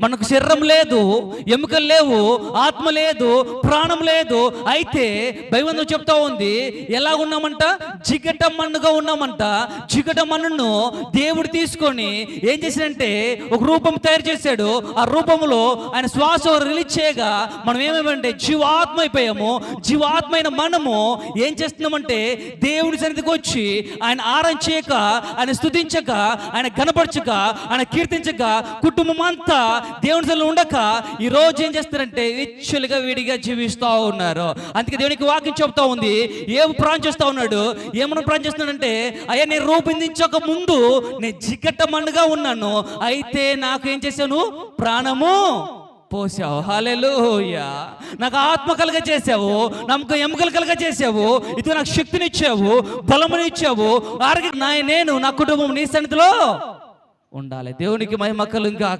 మనకు శరీరం లేదు ఎముకలు లేవు ఆత్మ లేదు ప్రాణం లేదు. అయితే బైబంధం చెప్తా ఉంది ఎలా ఉన్నామంట జిగట మన్నుగా ఉన్నామంట. జిగట మన్నును దేవుడు తీసుకొని ఏం చేశాడంటే ఒక రూపం తయారు చేశాడు. ఆ రూపంలో ఆయన శ్వాస రిలీజ్ చేయగా మనం ఏమేమంటే జీవాత్మ అయిపోయాము. జీవాత్మైన మనము ఏం చేస్తున్నామంటే దేవుడి సన్నిధికి వచ్చి ఆయన ఆరం చేయక ఆయన స్థుతించక ఆయన కనపరచక ఆయన కీర్తించక కుటుంబం అంతా దేవుని సన్నిధిలో ఉండక ఈ రోజు ఏం చేస్తారంటే విచ్చులుగా విడిగా జీవిస్తూ ఉన్నారు. అందుకే దేవునికి వాక్యం చెప్తా ఉంది. ఏం ప్రాణం చేస్తూ ఉన్నాడు. ఏమన్నా ప్రాణం చేస్తున్నాడంటే అయ్యా నేను రూపొందించక ముందు నేను జిగట మన్నుగా ఉన్నాను. అయితే నాకు ఏం చేశాను? ప్రాణము పోసావు. హాలెలూయా నాకు ఆత్మ కలుగ చేసావు నమ్మకం ఎముకలు కలుగ చేసావు ఇది నాకు శక్తినిచ్చావు. బలమునిచ్చావు. ఆరోగ్య నా నేను నా కుటుంబం నీ సన్నిధిలో ఉండాలి. దేవునికి మహిమ కలుగా